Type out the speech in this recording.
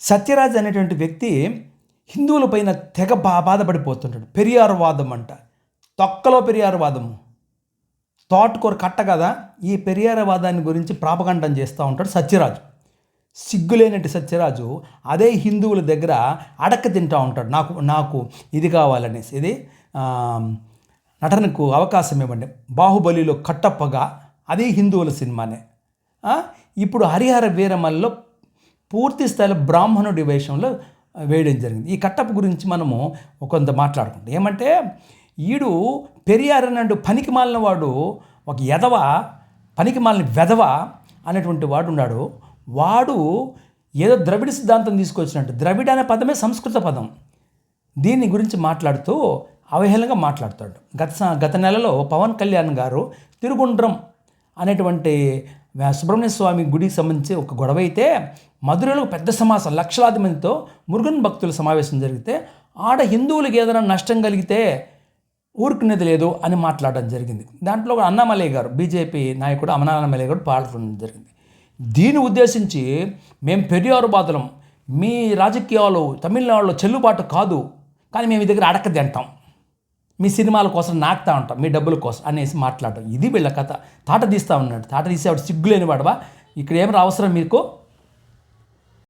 సత్యరాజ్ అనేటువంటి వ్యక్తి హిందువులపైన తెగ బా బాధపడిపోతుంటాడు. పెరియారు వాదం అంట. తొక్కలో పెరియార్ వాదము తోటకూర కట్ట కదా. ఈ పెరియార వాదాన్ని గురించి ప్రాపగండం చేస్తూ ఉంటాడు సత్యరాజు. సిగ్గులేనటి సత్యరాజు అదే హిందువుల దగ్గర అడక్క తింటూ ఉంటాడు. నాకు నాకు ఇది కావాలనేసి. ఇది నటనకు అవకాశం ఇవ్వండి. బాహుబలిలో కట్టప్పగా అదే హిందువుల సినిమానే. ఇప్పుడు హరిహర వీరమల్లో పూర్తి స్థాయిలో బ్రాహ్మణుడి వేషంలో వేయడం జరిగింది. ఈ కట్టప్ప గురించి మనము కొంత మాట్లాడుకుంటాం. ఏమంటే ఈడు పెరియార్ అన్నాడు పనికి మాలిన వాడు ఒక ఎదవ పనికి మాలిన వెధవ అనేటువంటి వాడు ఉన్నాడు. వాడు ఏదో ద్రవిడ సిద్ధాంతం తీసుకొచ్చినట్టు ద్రవిడ అనే పదమే సంస్కృత పదం. దీని గురించి మాట్లాడుతూ అవహేళనగా మాట్లాడతాడు. గత గత నెలలో పవన్ కళ్యాణ్ గారు తిరుగుండ్రం అనేటువంటి సుబ్రహ్మణ్య స్వామి గుడికి సంబంధించి ఒక గొడవ అయితే మధురలో పెద్ద సమాసం లక్షలాది మందితో మురుగన్ భక్తుల సమావేశం జరిగితే ఆడ హిందువులకు ఏదైనా నష్టం కలిగితే ఊరుకునేది లేదు అని మాట్లాడడం జరిగింది. దాంట్లో అన్నామలయ్య గారు బీజేపీ నాయకుడు అమనాన్నమలయ్య గారు పాల్గొనడం జరిగింది. దీన్ని ఉద్దేశించి మేము పెరియారు బాధలం మీ రాజకీయాలు తమిళనాడులో చెల్లుబాటు కాదు కానీ మేము ఈ దగ్గర అడకది తింటాం మీ సినిమాల కోసం నాకుతా ఉంటాం మీ డబ్బుల కోసం అనేసి మాట్లాడటం ఇది వీళ్ళ కథ. తాట తీస్తా ఉన్నాడు. తాట తీసేవాడు సిగ్గులేని వాడవా ఇక్కడ ఏమైనా అవసరం మీకు?